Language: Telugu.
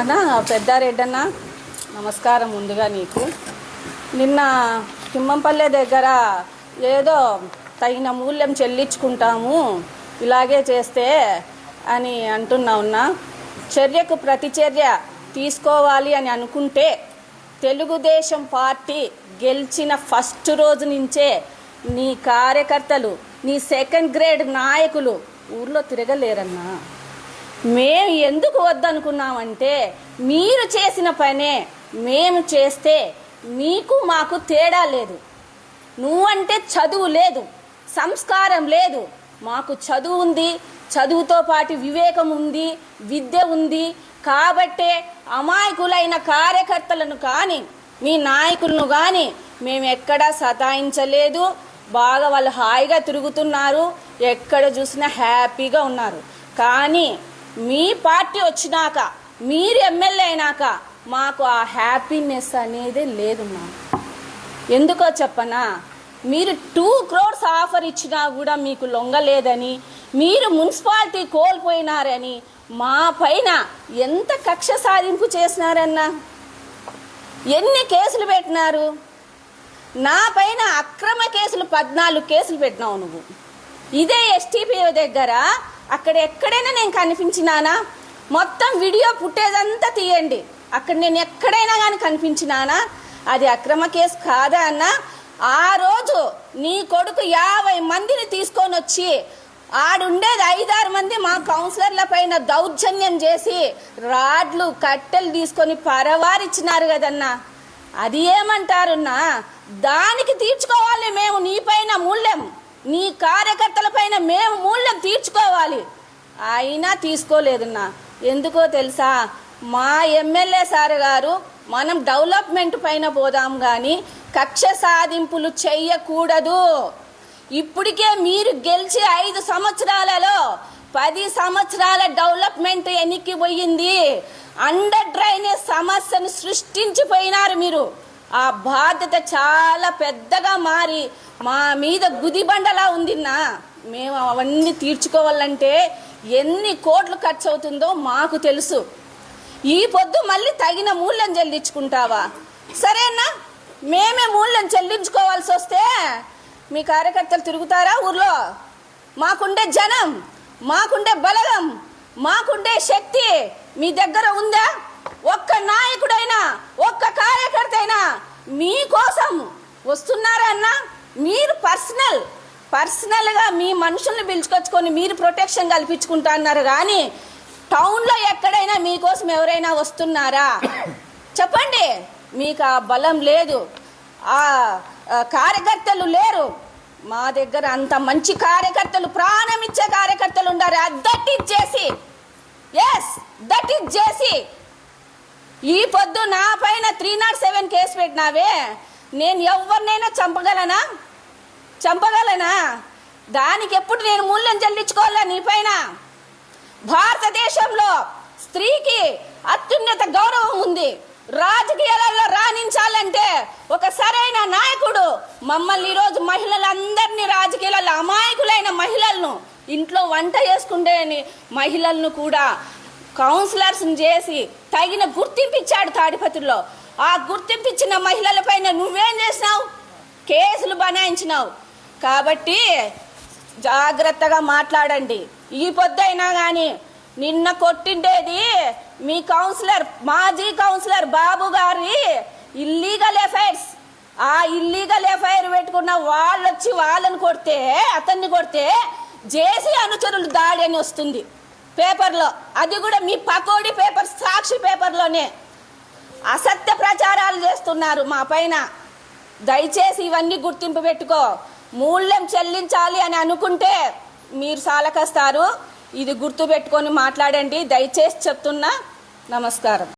అన్న పెద్దారెడ్డన్న నమస్కారం ముందుగా నీకు. నిన్న తిమ్మంపల్లె దగ్గర ఏదో తగిన మూల్యం చెల్లించుకుంటాము ఇలాగే చేస్తే అని అంటున్నావున్నా చర్యకు ప్రతిచర్య తీసుకోవాలి అని అనుకుంటే తెలుగుదేశం పార్టీ గెలిచిన ఫస్ట్ రోజు నుంచే నీ కార్యకర్తలు నీ సెకండ్ గ్రేడ్ నాయకులు ఊర్లో తిరగలేరన్నా. మేము ఎందుకు వద్దనుకున్నామంటే మీరు చేసిన పనే మేము చేస్తే మీకు మాకు తేడా లేదు. నువ్వంటే చదువు లేదు సంస్కారం లేదు. మాకు చదువు ఉంది చదువుతో పాటు వివేకం ఉంది విద్య ఉంది. కాబట్టే అమాయకులైన కార్యకర్తలను కానీ మీ నాయకులను కానీ మేము ఎక్కడా సతాయించలేదు. బాగా వాళ్ళు హాయిగా తిరుగుతున్నారు ఎక్కడ చూసినా హ్యాపీగా ఉన్నారు. కానీ మీ పార్టీ వచ్చినాక మీరు ఎమ్మెల్యే అయినాక మాకు ఆ హ్యాపీనెస్ అనేది లేదు మా. ఎందుకో చెప్పనా? మీరు టూ క్రోడ్స్ ఆఫర్ ఇచ్చినా కూడా మీకు లొంగలేదని మీరు మున్సిపాలిటీ కోల్పోయినారని మా పైన ఎంత కక్ష సాధింపు చేసినారన్నా? ఎన్ని కేసులు పెట్టినారు? నా పైన అక్రమ కేసులు పద్నాలుగు కేసులు పెట్టినావు నువ్వు. ఇదే ఎస్టీపీ దగ్గర అక్కడ ఎక్కడైనా నేను కనిపించినానా? మొత్తం వీడియో పుట్టేదంతా తీయండి. అక్కడ నేను ఎక్కడైనా కానీ కనిపించినానా? అది అక్రమ కేసు కాదా అన్న? ఆ రోజు నీ కొడుకు యాభై మందిని తీసుకొని వచ్చి ఆడుండేది ఐదారు మంది మా కౌన్సిలర్ల పైన దౌర్జన్యం చేసి రాడ్లు కట్టెలు తీసుకొని పరవారిచ్చినారు కదన్నా. అది ఏమంటారున్నా? దానికి తీర్చుకోవాలి మేము నీ పైన మూల్యం నీ కార్యకర్తల పైన మేము మూల్యం తీర్చుకోవాలి. అయినా తీసుకోలేదన్నా. ఎందుకో తెలుసా? మా ఎమ్మెల్యే సార్ గారు మనం డెవలప్మెంట్ పైన పోదాం కానీ కక్ష సాధింపులు చెయ్యకూడదు. ఇప్పటికే మీరు గెలిచి ఐదు సంవత్సరాలలో పది సంవత్సరాల డెవలప్మెంట్ ఎన్నికి పోయింది. అండర్ డ్రైనేజ్ సమస్యను సృష్టించిపోయినారు మీరు. ఆ బాధ్యత చాలా పెద్దగా మారి మా మీద గుదిబండలా ఉందిన్నా. మేము అవన్నీ తీర్చుకోవాలంటే ఎన్ని కోట్లు ఖర్చు అవుతుందో మాకు తెలుసు. ఈ పొద్దు మళ్ళీ తగిన మూల్యం చెల్లించుకుంటావా? సరేనా? మేమే మూల్యం చెల్లించుకోవాల్సి వస్తే మీ కార్యకర్తలు తిరుగుతారా ఊర్లో? మాకుండే జనం మాకుండే బలగం మాకుండే శక్తి మీ దగ్గర ఉందా? ఒక్క నాయకుడైనా ఒక్క కార్యకర్త అయినా మీకోసం వస్తున్నారా మీరు పర్సనల్ పర్సనల్గా మీ మనుషుల్ని పిలుచుకొచ్చుకొని మీరు ప్రొటెక్షన్ కల్పించుకుంటా అన్నారు కానీ టౌన్లో ఎక్కడైనా మీకోసం ఎవరైనా వస్తున్నారా? చెప్పండి. మీకు ఆ బలం లేదు. ఆ కార్యకర్తలు లేరు. మా దగ్గర అంత మంచి కార్యకర్తలు ప్రాణం ఇచ్చే కార్యకర్తలు ఉండారు దట్ ఇచ్చేసి ఎస్ దట్ ఇచ్చేసి ఈ పొద్దు నా పైన త్రీ నాట్ సెవెన్ కేసు పెట్టినావే. నేను ఎవరినైనా చంపగలనా? చంపగలనా? దానికి ఎప్పుడు నేను మూల్యం చెల్లించుకోవాలా నీ పైన? భారతదేశంలో స్త్రీకి అత్యున్నత గౌరవం ఉంది. రాజకీయాలలో రాణించాలంటే ఒక సరైన నాయకుడు మమ్మల్ని ఈరోజు మహిళలందరినీ రాజకీయాలలో అమాయకులైన మహిళలను ఇంట్లో వంట చేసుకుంటే మహిళలను కూడా కౌన్సిలర్స్ని చేసి తగిన గుర్తింపు ఇచ్చాడు తాడిపత్రిలో. ఆ గుర్తింపు ఇచ్చిన మహిళల పైన నువ్వేం చేసినావు? కేసులు బనాయించినావు. కాబట్టి జాగ్రత్తగా మాట్లాడండి. ఈ పొద్దైనా కానీ నిన్న కొట్టిండేది మీ కౌన్సిలర్ మాజీ కౌన్సిలర్ బాబు గారి ఇల్లీగల్ ఎఫైర్స్ ఆ ఇల్లీగల్ ఎఫ్ఐఆర్ పెట్టుకున్న వాళ్ళు వచ్చి వాళ్ళని కొడితే అతన్ని కొడితే జేసీ అనుచరులు దాడి అని వస్తుంది. పేపర్లో. అది కూడా మీ పకోడీ పేపర్స్ సాక్షి అసత్య ప్రచారాలు చేస్తున్నారు మా పైన. దయచేసి ఇవన్నీ గుర్తింపు పెట్టుకో. మూల్యం చెల్లించాలి అని అనుకుంటే మీరు సాలకస్తారు. ఇది గుర్తుపెట్టుకొని మాట్లాడండి. దయచేసి చెప్తున్నా నమస్కారం.